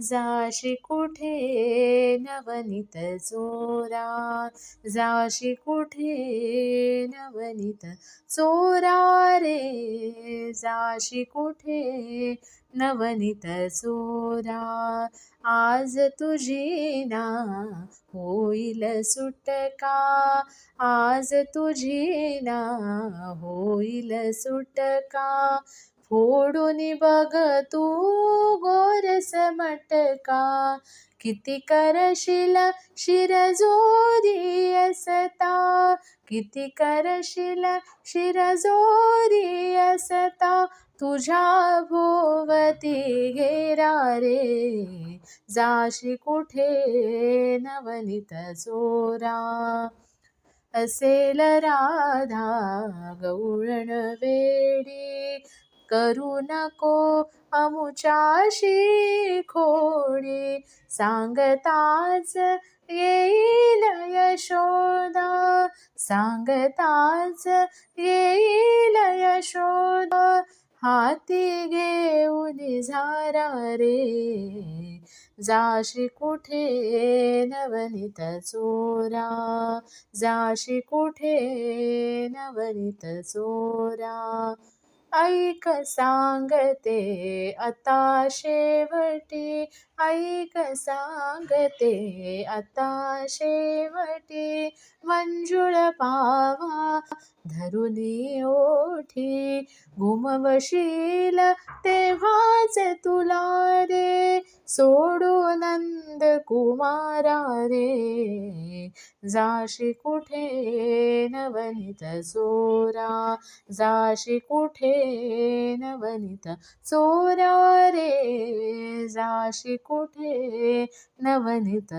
जाशी कुठे नवनीत चोरा? जाशी कुठे नवनीत चोरा रे? जाशी कुठे नवनीत चोरा? आज तुझी ना होईल सुटका. आज तुझी ना होईल सुटका. फोडून बघ तू मटका. किती करशील शिरजोरी असता. किती करशील शिरजोरी असता. तुझ्या भोवती घेरा रे. जाशी कुठे नवनीत चोरा असेल राधा गवळण वेडी. करू नको अमुचाशी खोडी. सांगताच येईल यशोदा. सांगताच येईल यशोदा. हाती घेऊन झारा रे. जाशी कुठे नवनीत चोरा? जाशी कुठे नवनीत चोरा? ऐक सांगते आता शेवटी. ऐक सांगते आता शेवटी. मंजुळ पावा धरुनी ओठी घुमवशील तेव्हाच तुला रे. सोडू नंद कुमारा रे जाशी कुठे नवनीत चोरा. जाशी कुठे नवनीत चोरा रे जाशी कुठे नवनीत